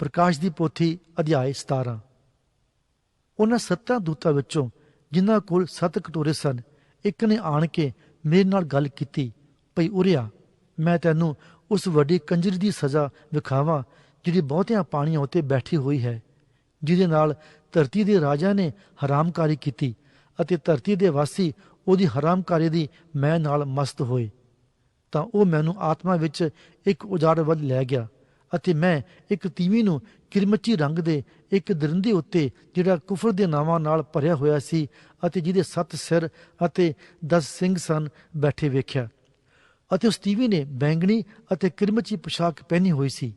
ਪ੍ਰਕਾਸ਼ ਦੀ ਪੋਥੀ ਅਧਿਆਇ 17 ਉਹਨਾਂ ਸੱਤਾਂ ਦੂਤਾਂ ਵਿੱਚੋਂ ਜਿਨ੍ਹਾਂ ਕੋਲ ਸੱਤ ਕਟੋਰੇ ਸਨ, ਇੱਕ ਨੇ ਆਣ ਕੇ ਮੇਰੇ ਨਾਲ ਗੱਲ ਕੀਤੀ, ਭਈ ਉਰਿਆ, ਮੈਂ ਤੈਨੂੰ ਉਸ ਵੱਡੀ ਕੰਜਰੀ ਦੀ ਸਜ਼ਾ ਵਿਖਾਵਾਂ, ਜਿਹੜੀ ਬਹੁਤਿਆਂ ਪਾਣੀਆਂ ਉੱਤੇ ਬੈਠੀ ਹੋਈ ਹੈ, ਜਿਹਦੇ ਨਾਲ ਧਰਤੀ ਦੇ ਰਾਜਾ ਨੇ ਹਰਾਮਕਾਰੀ ਕੀਤੀ ਅਤੇ ਧਰਤੀ ਦੇ ਵਾਸੀ ਉਹਦੀ ਹਰਾਮਕਾਰੀ ਦੀ ਮੈਂ ਨਾਲ ਮਸਤ ਹੋਏ। ਤਾਂ ਉਹ ਮੈਨੂੰ ਆਤਮਾ ਵਿੱਚ ਇੱਕ ਉਜਾੜ ਵੱਲ ਲੈ ਗਿਆ। ਅਤੇ ਮੈਂ ਇੱਕ ਤੀਵੀ ਨੂੰ ਕਿਰਮਚੀ ਰੰਗ ਦੇ ਇੱਕ ਦਰਿੰਦੇ ਉੱਤੇ, ਜਿਹੜਾ ਕੁਫਰ ਦੇ ਨਾਵਾਂ ਨਾਲ ਭਰਿਆ ਹੋਇਆ ਸੀ ਅਤੇ ਜਿਹਦੇ ਸੱਤ ਸਿਰ ਅਤੇ 10 ਸਿੰਘ ਸਨ, ਬੈਠੇ ਵੇਖਿਆ। ਅਤੇ ਉਸ ਤੀਵੀ ਨੇ ਬੈਂਗਣੀ ਅਤੇ ਕਿਰਮਚੀ ਪੋਸ਼ਾਕ ਪਹਿਨੀ ਹੋਈ ਸੀ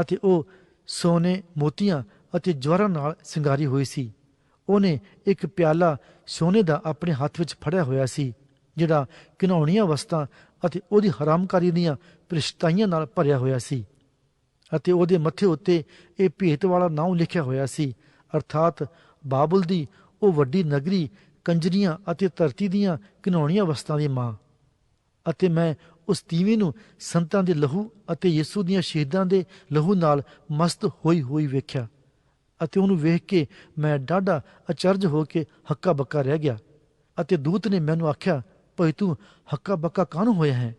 ਅਤੇ ਉਹ ਸੋਨੇ, ਮੋਤੀਆਂ ਅਤੇ ਜਵਾਰਾਂ ਨਾਲ ਸਿੰਗਾਰੀ ਹੋਈ ਸੀ। ਉਹਨੇ ਇੱਕ ਪਿਆਲਾ ਸੋਨੇ ਦਾ ਆਪਣੇ ਹੱਥ ਵਿੱਚ ਫੜਿਆ ਹੋਇਆ ਸੀ, ਜਿਹੜਾ ਘਿਨਾਉਣੀਆਂ ਵਸਤਾਂ ਅਤੇ ਉਹਦੀ ਹਰਾਮਕਾਰੀ ਦੀਆਂ ਪ੍ਰਿਸ਼ਤਾਈਆਂ ਨਾਲ ਭਰਿਆ ਹੋਇਆ ਸੀ। ਅਤੇ ਉਹਦੇ ਮੱਥੇ ਉੱਤੇ ਇਹ ਭੇਤ ਵਾਲਾ ਨਾਮ ਲਿਖਿਆ ਹੋਇਆ ਸੀ। ਅਰਥਾਤ ਬਾਬਲ ਦੀ ਉਹ ਵੱਡੀ ਨਗਰੀ, ਕੰਜਰੀਆਂ ਅਤੇ ਧਰਤੀ ਦੀਆਂ ਘਿਨੌਣੀਆਂ ਵਸਤਾਂ ਦੀ ਮਾਂ। ਅਤੇ ਮੈਂ ਉਸ ਤੀਵੇਂ ਨੂੰ ਸੰਤਾਂ ਦੇ ਲਹੂ ਅਤੇ ਯਿਸੂ ਦੀਆਂ ਸ਼ਹੀਦਾਂ ਦੇ ਲਹੂ ਨਾਲ ਮਸਤ ਹੋਈ ਹੋਈ ਵੇਖਿਆ। ਅਤੇ ਉਹਨੂੰ ਵੇਖ ਕੇ ਮੈਂ ਡਾਢਾ ਅਚਰਜ ਹੋ ਕੇ ਹੱਕਾ ਬੱਕਾ ਰਹਿ ਗਿਆ। ਅਤੇ ਦੂਤ ਨੇ ਮੈਨੂੰ ਆਖਿਆ, ਭਈ ਤੂੰ ਹੱਕਾ ਬੱਕਾ ਕਾਹਨੂੰ ਹੋਇਆ ਹੈ?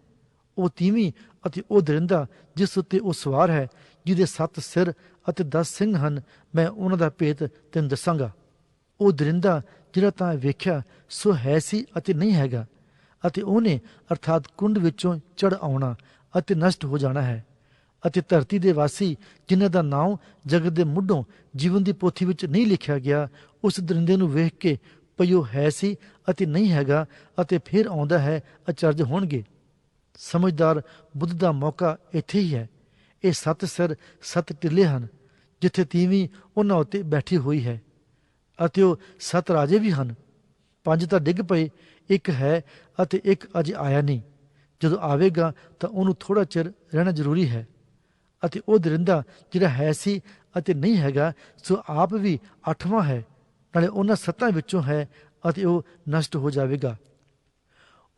ਉਹ ਤੀਵੀਂ ਅਤੇ ਉਹ ਦਰਿੰਦਾ ਜਿਸ ਉੱਤੇ ਉਹ ਸਵਾਰ ਹੈ, ਜਿਹਦੇ ਸੱਤ ਸਿਰ ਅਤੇ 10 ਸਿੰਘ ਹਨ, ਮੈਂ ਉਹਨਾਂ ਦਾ ਭੇਤ ਤੈਨੂੰ ਦੱਸਾਂਗਾ। ਉਹ ਦਰਿੰਦਾ ਜਿਹੜਾ ਤਾਂ ਵੇਖਿਆ, ਸੋ ਹੈ ਸੀ ਅਤੇ ਨਹੀਂ ਹੈਗਾ, ਅਤੇ ਉਹਨੇ ਅਰਥਾਤ ਕੁੰਡ ਵਿੱਚੋਂ ਚੜ ਆਉਣਾ ਅਤੇ ਨਸ਼ਟ ਹੋ ਜਾਣਾ ਹੈ, ਅਤੇ ਧਰਤੀ ਦੇ ਵਾਸੀ ਜਿਨ੍ਹਾਂ ਦਾ ਨਾਮ ਜਗਤ ਦੇ ਮੁੱਢੋਂ ਜੀਵਨ ਦੀ ਪੋਥੀ ਵਿੱਚ ਨਹੀਂ ਲਿਖਿਆ ਗਿਆ, ਉਸ ਦਰਿੰਦੇ ਨੂੰ ਵੇਖ ਕੇ ਭਈ ਉਹ ਹੈ ਸੀ ਅਤੇ ਨਹੀਂ ਹੈਗਾ, ਅਤੇ ਫਿਰ ਆਉਂਦਾ ਹੈ, ਅਚਰਜ ਹੋਣਗੇ। ਸਮਝਦਾਰ ਬੁੱਧ ਦਾ ਮੌਕਾ ਇੱਥੇ ਹੀ ਹੈ। ਇਹ ਸੱਤ ਸਿਰ, ਸੱਤ ਟਿੱਲੇ ਹਨ, ਜਿੱਥੇ ਤੀਵੀਂ ਉਹਨਾਂ ਉੱਤੇ ਬੈਠੀ ਹੋਈ ਹੈ ਅਤੇ ਉਹ ਸੱਤ ਰਾਜੇ ਵੀ ਹਨ। ਪੰਜ ਤਾਂ ਡਿੱਗ ਪਏ, ਇੱਕ ਹੈ ਅਤੇ ਇੱਕ ਅਜੇ ਆਇਆ ਨਹੀਂ। ਜਦੋਂ ਆਵੇਗਾ ਤਾਂ ਉਹਨੂੰ ਥੋੜਾ ਚਿਰ ਰਹਿਣਾ ਜ਼ਰੂਰੀ ਹੈ ਅਤੇ ਉਹ ਦਰਿੰਦਾ ਜਿਹੜਾ ਹੈ ਸੀ ਅਤੇ ਨਹੀਂ ਹੈਗਾ, ਸੋ ਆਪ ਵੀ ਅੱਠਵਾਂ ਹੈ, ਨਾਲੇ ਉਹਨਾਂ ਸੱਤਾਂ ਵਿੱਚੋਂ ਹੈ ਅਤੇ ਉਹ ਨਸ਼ਟ ਹੋ ਜਾਵੇਗਾ।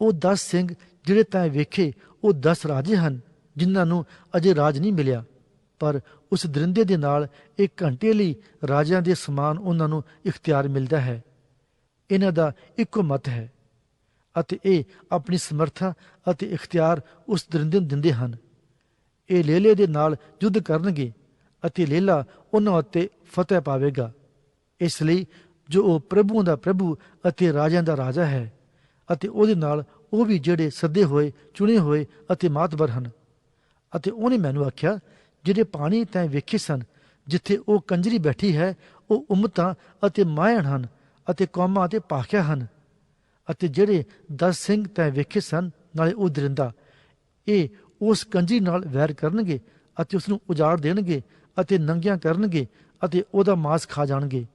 ਉਹ 10 ਸਿੰਘ ਜਿਹੜੇ ਤੈਂ ਵੇਖੇ, ਉਹ 10 ਰਾਜੇ ਹਨ, ਜਿਨ੍ਹਾਂ ਨੂੰ ਅਜੇ ਰਾਜ ਨਹੀਂ ਮਿਲਿਆ। ਪਰ ਉਸ ਦਰਿੰਦੇ ਦੇ ਨਾਲ ਇੱਕ ਘੰਟੇ ਲਈ ਰਾਜਿਆਂ ਦੇ ਸਮਾਨ ਉਹਨਾਂ ਨੂੰ ਇਖਤਿਆਰ ਮਿਲਦਾ ਹੈ। ਇਹਨਾਂ ਦਾ ਇੱਕੋ ਮਤ ਹੈ ਅਤੇ ਇਹ ਆਪਣੀ ਸਮਰੱਥਾ ਅਤੇ ਇਖਤਿਆਰ ਉਸ ਦਰਿੰਦੇ ਨੂੰ ਦਿੰਦੇ ਹਨ। ਇਹ ਲੇਲੇ ਦੇ ਨਾਲ ਯੁੱਧ ਕਰਨਗੇ ਅਤੇ ਲੇਲਾ ਉਹਨਾਂ ਉੱਤੇ ਫਤਿਹ ਪਾਵੇਗਾ। ਇਸ ਲਈ ਜੋ ਉਹ ਪ੍ਰਭੂਆਂ ਦਾ ਪ੍ਰਭੂ ਅਤੇ ਰਾਜਿਆਂ ਦਾ ਰਾਜਾ ਹੈ ਅਤੇ ਉਹਦੇ ਨਾਲ ਉਹ ਵੀ ਜਿਹੜੇ ਸੱਦੇ ਹੋਏ, ਚੁਣੇ ਹੋਏ ਅਤੇ ਮਾਤਬਰ ਹਨ। ਅਤੇ ਉਹਨੇ ਮੈਨੂੰ ਆਖਿਆ ਜਿਹੜੇ ਪਾਣੀ ਤੈਂ ਵੇਖੇ ਸਨ, ਜਿੱਥੇ ਉਹ ਕੰਜਰੀ ਬੈਠੀ ਹੈ, ਉਹ ਉਮਤਾਂ ਅਤੇ ਮਾਇਣ ਹਨ ਅਤੇ ਕੌਮਾਂ ਅਤੇ ਪਾਖਿਆ ਹਨ। ਅਤੇ ਜਿਹੜੇ 10 ਸਿੰਘ ਤੈਂ ਵੇਖੇ ਸਨ, ਨਾਲੇ ਉਹ ਦਰਿੰਦਾ। ਇਹ ਉਸ ਕੰਜਰੀ ਨਾਲ ਵੈਰ ਕਰਨਗੇ ਅਤੇ ਉਸ ਨੂੰ ਉਜਾੜ ਦੇਣਗੇ ਅਤੇ ਨੰਗੀਆਂ ਕਰਨਗੇ ਅਤੇ ਉਹਦਾ ਮਾਸ ਖਾ ਜਾਣਗੇ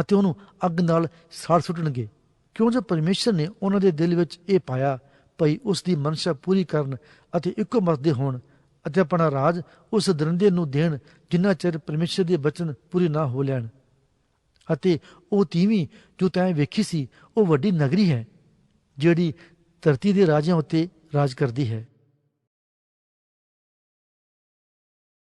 ਅਤੇ ਉਹਨੂੰ ਅੱਗ ਨਾਲ ਸਾੜ ਸੁੱਟਣਗੇ। ਕਿਉਂ ਜੋ ਪਰਮੇਸ਼ਰ ਨੇ ਉਹਨਾਂ ਦੇ ਦਿਲ ਵਿੱਚ ਇਹ ਪਾਇਆ ਭਈ ਉਸ ਦੀ ਮਨਸ਼ਾ ਪੂਰੀ ਕਰਨ ਅਤੇ ਇੱਕੋ ਮਤ ਦੇ ਹੋਣ ਅਤੇ ਆਪਣਾ ਰਾਜ ਉਸ ਦਰਿੰਦੇ ਨੂੰ ਦੇਣ ਜਿੰਨਾ ਚਿਰ ਪਰਮੇਸ਼ਰ ਦੇ ਬਚਨ ਪੂਰੇ ਨਾ ਹੋ ਲੈਣ। ਅਤੇ ਉਹ ਤੀਵੀਂ ਜੋ ਤੈਂ ਵੇਖੀ ਸੀ, ਉਹ ਵੱਡੀ ਨਗਰੀ ਹੈ, ਜਿਹੜੀ ਧਰਤੀ ਦੇ ਰਾਜਿਆਂ ਉੱਤੇ ਰਾਜ ਕਰਦੀ ਹੈ।